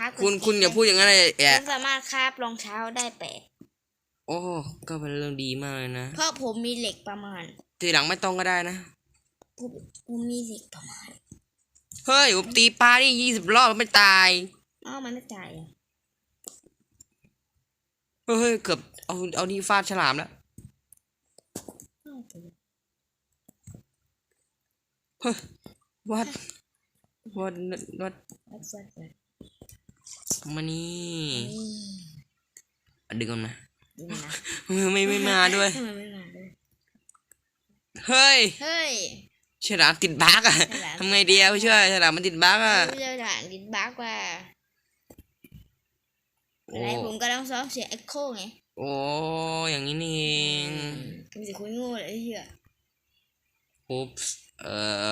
ครับคุณคุณอย่าพูดอย่างนั้นเลยคุแอะณสามารถคราบรองเท้าได้แปดโอ้ก็เป็นเรื่องดีมากเลยนะเพราะผมมีเหล็กประมาณ ทีหลังไม่ต้องก็ได้นะผมผมมีเหล็กประมาณเฮ้ยผมตีปลานี่ยี่สิบรอบไม่ตายอ้าวมันไม่ตายอะเฮ้ยเกือบเอาเอานี่ฟาดฉลามแล้วอ้าวผมเฮ้ยวัดวัดวัดวัดวัดวัด มานี่นี่อะดึงมันมาดูนะไม่ไม่ไม่มาด้วยทำไมไม่มาด้วย เฮ้ย เฮ้ยฉลามติดบั๊กอะฉลามทำไงดีอะผู้ช่วยฉลามมันติดบั๊กอะผู้เจ้าฐานดินบักว่าโอ้อะไรผมก็ต้องซ้อมเสียงเอ็กโคไง โอ้อย่างนี้นี่เองคุณสิคุณโง่เลยไอ้เหี้ยอุ๊บเอ่อ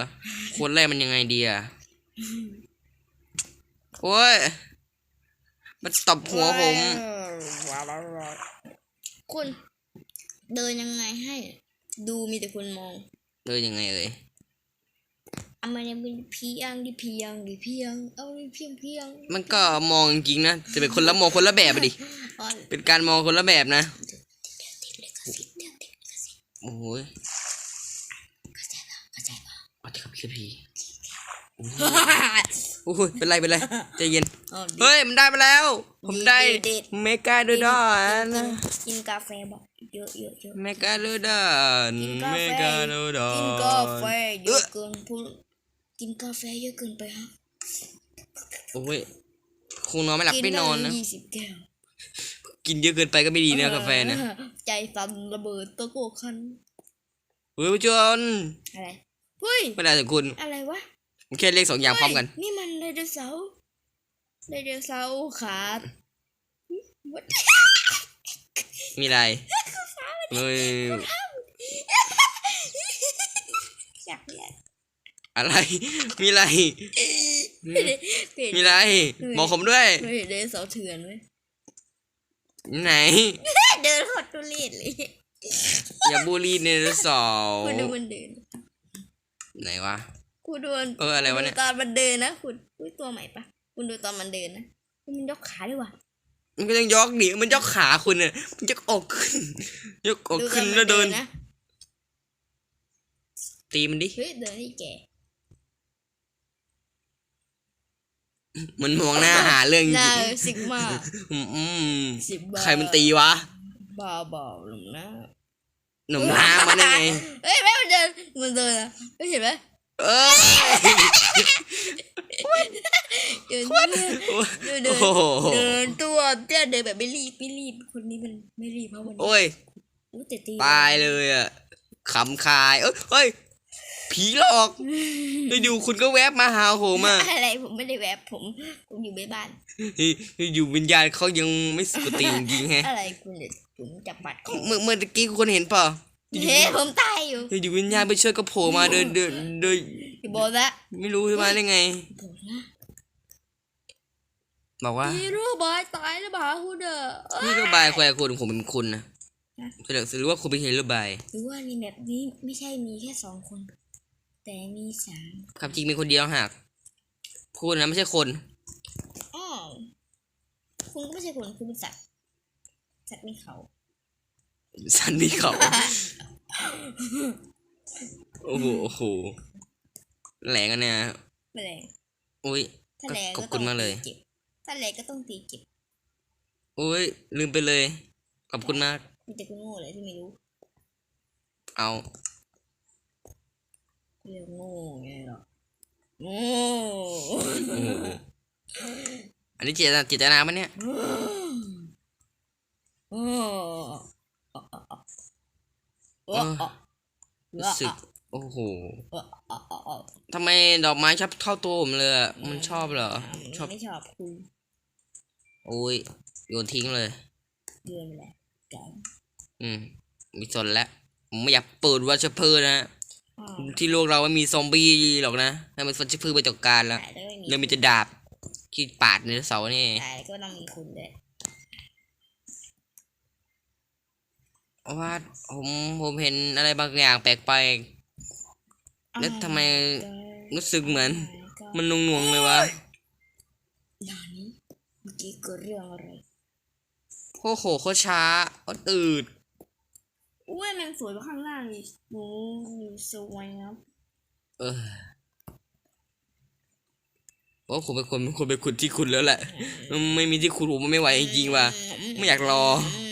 คนแรกมันยังไงดีอะโอ้ย มันตบหัวผม คุณเดินยังไงให้ ดูมีแต่คนมองเลยยังไงเอ่ยเอามาเนี่ยเป็นเพียงดิเพียงดิเพียง เอาดิเพียงเพียง มันก็มองจริงๆนะจะเป็นคนละมองคนละแบบอะดิอ๋อเป็นการมองคนละแบบนะติดเลยกระสิบเดี๋ยวติดเลยกระสิบโอ้ยเข้าใจปะเข้าใจปะเอาที่ครับพี่พี่โอ้ยเป็นไรเป็นไรใจเย็น อ๋อดีเฮ้ยมันได้มาแล้ว ผมได้ดีดี เมกาโดดอนกินะนกินกาแฟบอกเยอะเยอะเยอะ เมกาโดดอนกินกาเมแฟกาโดดอนกินกาแฟเยอะเกินพูดกินกาแฟเยอะเกินไปฮะโอ้ยคงนอนไม่หลับไม่นอนนะ ยี่สิบแก้วกินเยอะเกินไปก็ไม่ดีนะกาแฟนะเออใจสั่นระเบิดตะโกกคันเฮ้ยผู้ชนอะไรเฮ้ยไม่ได้ถึงคุณอะไรวะ ผมแค่เลขสองอย่างพร้อมกันเฮ้ยนี่มันไดโนเสาร์ไดโนเสาร์ขาด What? มีอะไรเฮ้ยอยากเรียนอะไร มีอะไรเห็นมีอะไร บอกผมด้วยเห็นไดโนเสาร์เถื่อนไหมไหน เดินหดตุลีดเลย อย่าบูลลี่เนรสอคุณดูมันเดิน ไหนวะ คุณดูมันเอออะไรวะเนี่ยคุณดูตอนมันเดินนะคุณอุ้ยตัวใหม่ปะคุณดูตอนมันเดินนะมันยกขาด้วยว่ะมันก็ยังยกหนีมันยกขาคุณเนี่ยมันยกอกขึ้น ยกอกดูตขึ้อนนมัแล้วเดินนะตีมันดิเฮ้ยเดินให้แกมันมองหน้าหาเรื่องจหน้าริงสิกมาอืมอืมสิบบาทใครมันตีวะบ้าบอหนุ่มนะหนุ่มน้ามันได้ไงเฮ้ยแม่มันเดินมันเดินนะไม่เห็นไหม เอ้ยเดินโอ้เดินเดินโอ้โหเดินตัวเตี้ยเดินแบบไม่รีบไม่รีบคนนี้มันไม่รีบเพราะวันนี้โอ้ยอู้แต่ตีตายเลยอะขำคายเอ้ยเฮ้ยผีหลอกอยู่ๆคุณก็แวบมาหาผมอะอะไรผมไม่ได้แวบผมผมอยู่ในบ้านอยู่วิญญาณเขายังไม่สุกติจริงๆแฮะอะไรคุณเดี๋ยวผมจับบัตรของเมื่อเมื่อตะกี้คุณเห็นเปล่า เฮ้ยผมตายอยู่อยู่วิญญาณไปช่วยก็โผล่มาเดินเดินเดินอยู่บนละไม่รู้มาได้ไงผมนะบอกว่าฮีโร่บอยตายแล้วบ้าคุณเด้อเอ้ยนี่ก็บายแควคุณผมเป็นคุณนะฮะแสดงหรือว่าคุณเป็นเฮโรบายหรือว่าในแบบนี้ไม่ใช่มีแค่สองคน แต่มีสามความจริงมีคนเดียวหากคุณนะไม่ใช่คนอ้าวคุณก็ไม่ใช่คนคุณเป็นสัตว์สัตว์มีเขา สันมีเขาโอ้โหโอ้โหแหลงกันเนี่ยแมลงอุ้ย ถ้าแรงขก็อบคุต้อณงมากเลตียเก็บถ้าแรงก็ต้องตีเก็บอุ้ย ลืมไปเลย ขอบคุณมาก มีแต่คุณโง่เลยที่ไม่รู้เอาเรื่องโง่ไงหรอโง่ โอ้โหอันนี้เจตนาเจตนาปะเนี่ยโอ้ เออ รู้สึกโอ้โหทำไมดอกไม้ชอบเข้าตัวผมเลยอะมันชอบเหรอ ชอบไม่ชอบคุณโอ้ยโยนทิ้งเลยเดือนแหละกันอืมมีสนแล้วผมไม่อยากเปิดวัชพืชนะอ้าวที่โลกเราไม่มีซอมบี้หรอกนะให้มันวัชพืชไปจัดการแล้วตายแล้วไม่มีเริ่มมีแต่ดาบที่ปาดในเสาร์นี่ตายแล้วก็ต้องมีคุณด้วย เพราะว่าผมผมเห็นอะไรบางอย่างแปลกไปแล้วทำไมรู้สึกเหมือน มันหน่วงๆเลยวะนานี้เมื่อกี้เกิดเรื่องอะไรโอ้โหโคตรช้าโคตรอืดอุ้ยมันสวยกว่าข้างล่างอีกหนูอยู่สวยครับเออว่าผมเป็นคนเป็นคนเป็นคุณที่คุณแล้วแหละ ไม่มีที่คุณผมไม่ไหวจริงๆว่ะไม่อยากรออืม